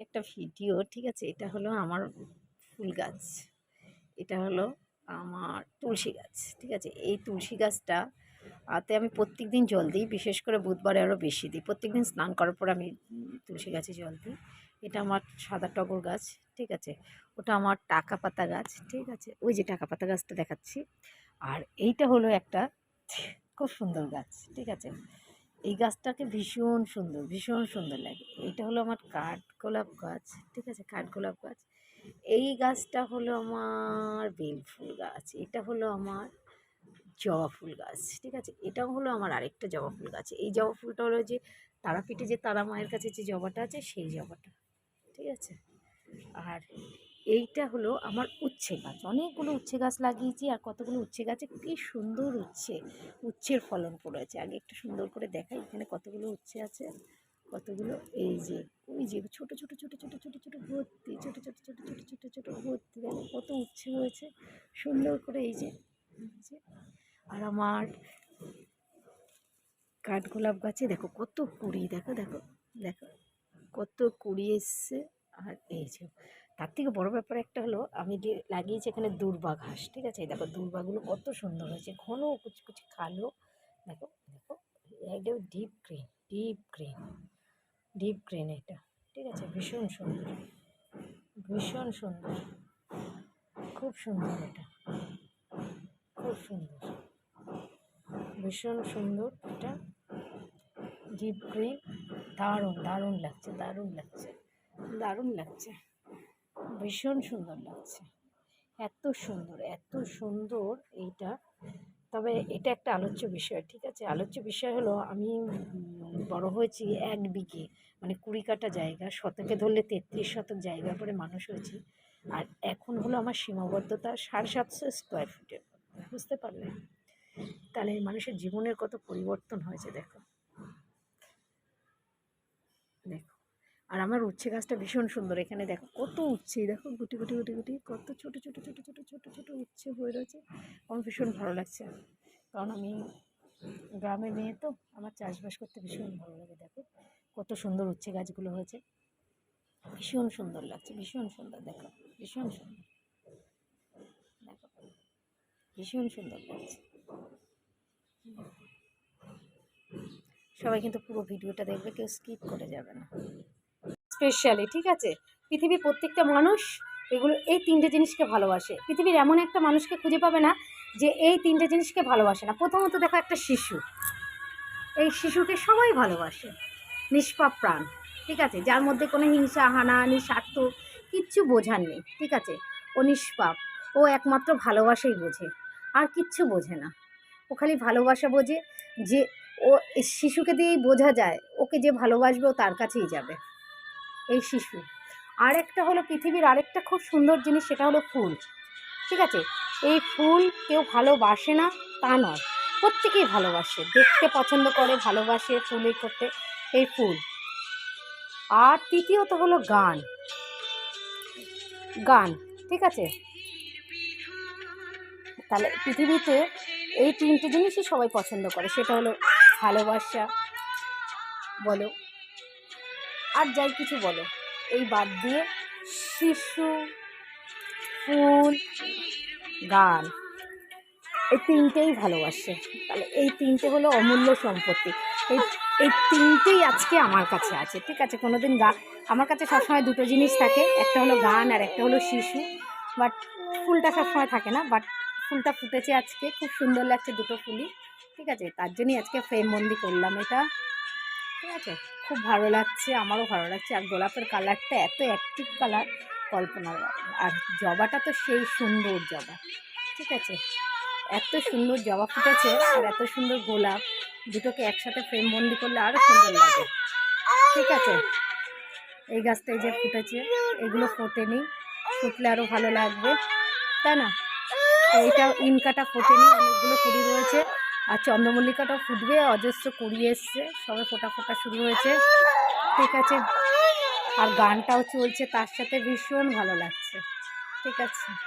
একটা ভিডিও, ঠিক আছে? এটা হলো আমার ফুল গাছ। এটা হলো আমার তুলসী গাছ, ঠিক আছে? এই তুলসী গাছটা, আতে আমি প্রত্যেক দিন জল দিই, বিশেষ করে বুধবারে আরও বেশি দিই। প্রত্যেক দিন স্নান করার পর আমি তুলসী গাছে জল দিই। এটা আমার সাদা টগর গাছ, ঠিক আছে? ওটা আমার টাকা পাতা গাছ, ঠিক আছে? ওই যে টাকা পাতা গাছটা দেখাচ্ছি। আর এইটা হলো একটা খুব সুন্দর গাছ, ঠিক আছে? এই গাছটাকে ভীষণ সুন্দর ভীষণ সুন্দর লাগে। এইটা হলো আমার কাঠ গোলাপ গাছ, ঠিক আছে? কাঠ গোলাপ গাছ। এই গাছটা হলো আমার বেল ফুল গাছ, এটা হলো আমার জবা ফুল গাছ, ঠিক আছে? এটাও হলো আমার আরেকটা জবা ফুল গাছ। এই জবা ফুলটা হলো যে তারাপীঠে যে তারা মায়ের কাছে যে জবাটা আছে, সেই জবাটা, ঠিক আছে? আর এইটা হলো আমার উচ্ছে গাছ। অনেকগুলো উচ্ছে গাছ লাগিয়েছি আর কতগুলো উচ্ছে গাছে কি সুন্দর উচ্ছে, উচ্ছের ফলন করেছে আগে একটু সুন্দর করে দেখাই এখানে কতগুলো উচ্ছে আছে। কতগুলো? এই যে ওই যে ছোট ছোট ছোট ছোট ছোট ছোট ভর্তি, ছোট ছোট ছোট ছোট ছোট ছোট ভর্তি, দেখো কত উচ্ছে হয়েছে। সুন্দর করে এই যে আর আমার কাঠগোলাপ গাছে দেখো কত কুড়ি, দেখো দেখো দেখো, কত কুড়ি এসছে। আর এই যে, তার থেকে বড় ব্যাপার একটা হলো, আমি লাগিয়েছি এখানে দুর্বা ঘাস, ঠিক আছে? দেখো দুর্বাগুলো কত সুন্দর হয়েছে, ঘন কুচি কুচি কালো, দেখো দেখো, একদম deep green deep green deep green এটা। ঠিক আছে? ভীষণ সুন্দর। ভীষণ সুন্দর। খুব সুন্দর এটা। খুব সুন্দর। ভীষণ সুন্দর এটা। ডিপ গ্রিন দারুণ দারুণ লাগছে দারুণ লাগছে দারুণ লাগছে। ভীষণ সুন্দর লাগছে। এত সুন্দর এত সুন্দর এইটা। তবে এটা একটা আলোচ্য বিষয়, ঠিক আছে? আলোচ্য বিষয় হলো আমি বড় হয়েছি এক বিঘে মানে কুড়ি কাটা জায়গা, শতকে ধরলে তেত্রিশ শতক জায়গার পরে মানুষ হয়েছি। আর এখন হলো আমার সীমাবদ্ধতা সাড়ে সাতশো স্কোয়ার ফিটের বুঝতে পারলে? তাহলে মানুষের জীবনের কত পরিবর্তন হয়েছে, দেখো। দেখো। আর আমার উচ্ছে গাছটা ভীষণ সুন্দর। এখানে দেখো কত উচ্ছে, দেখো গুটি গুটি গুটি গুটি, কত ছোট ছোট ছোট ছোট ছোট ছোট উচ্ছে হয়ে রয়েছে। আমার ভীষণ ভালো লাগছে। কারণ আমি গ্রামে মেয়ে তো, আমার চাষবাস করতে ভীষণ ভালো লাগে, দেখো। কত সুন্দর উচ্ছে গাছগুলো হয়েছে। ভীষণ সুন্দর লাগছে, ভীষণ সুন্দর, দেখো, ভীষণ সুন্দর। দেখো, ভীষণ সুন্দর লাগছে। সবাই কিন্তু পুরো ভিডিওটা দেখবে, কেউ স্কিপ করে যাবে না। স্পেশালি ঠিক আছে? পৃথিবীর প্রত্যেকটা মানুষ এগুলো, এই তিনটে জিনিসকে ভালোবাসে। পৃথিবীর এমন একটা মানুষকে খুঁজে পাবে না যে এই তিনটে জিনিসকে ভালোবাসে না। প্রথমত দেখো একটা শিশু। এই শিশুকে সবাই ভালোবাসে। নিষ্পাপ প্রাণ, ঠিক আছে? যার মধ্যে কোনো হিংসা হানাহানি স্বার্থ কিচ্ছু বোঝার নেই, ঠিক আছে? ও নিষ্পাপ। ও একমাত্র ভালোবাসাই বোঝে, আর কিচ্ছু বোঝে না। ও খালি ভালোবাসা বোঝে যে ও শিশুকে দিয়েই বোঝা যায়, ওকে যে ভালোবাসবে ও তার কাছেই যাবে। এই শিশু। আরেকটা হলো পৃথিবীর আরেকটা খুব সুন্দর জিনিস, সেটা হলো ফুল। ঠিক আছে? এই ফুল কেউ ভালোবাসে না, তা নয়। প্রত্যেকেই ভালোবাসে। দেখতে পছন্দ করে, ভালোবাসে ফুলে করতে। এই ফুল। আর তৃতীয়ত হলো গান। গান, ঠিক আছে? তাহলে পৃথিবীতে এই তিনটে জিনিসই সবাই পছন্দ করে। সেটা হলো ভালোবাসা, বলো। আর যাই কিছু বলো। এই বাদ দিয়ে শিশু, ফুল, গান, এই তিনটেই ভালোবাসে। তাহলে এই তিনটে হলো অমূল্য সম্পত্তি। এই এই তিনটেই আজকে আমার কাছে আছে, ঠিক আছে? কোনো দিন গা, আমার কাছে সবসময় দুটো জিনিস থাকে, একটা হলো গান আর একটা হলো শিশু। বাট ফুলটা সবসময় থাকে না, বাট ফুলটা ফুটেছে আজকে, খুব সুন্দর লাগছে দুটো ফুলই, ঠিক আছে? তার জন্যই আজকে ফ্রেম বন্দি করলাম এটা। ঠিক আছে? খুব ভালো লাগছে, আমারও ভালো লাগছে। আর গোলাপের কালারটা এত অ্যাক্টিভ কালার কল্পনার আর জবাটা তো সেই সুন্দর জবা, ঠিক আছে? এত সুন্দর জবা ফুটেছে আর এত সুন্দর গোলাপ। দুটোকে একসাথে ফ্রেম বন্দি করলে আরও সুন্দর লাগে। ঠিক আছে? এই গাছটা এই যে ফুটেছে, এগুলো ফোটেনি ফুটলে আরও ভালো লাগবে, তাই না? এইটা ইনকাটা ফোটেনি অনেকগুলো কুড়ি রয়েছে। আর চন্দ্রমল্লিকাটা ফুটবে, অজস্র কুড়িয়ে এসছে, সবে ফোটা ফোটা শুরু হয়েছে। ঠিক আছে। আর গানটাও চলছে, তার সাথে ভীষণ ভালো লাগছে। ঠিক আছে।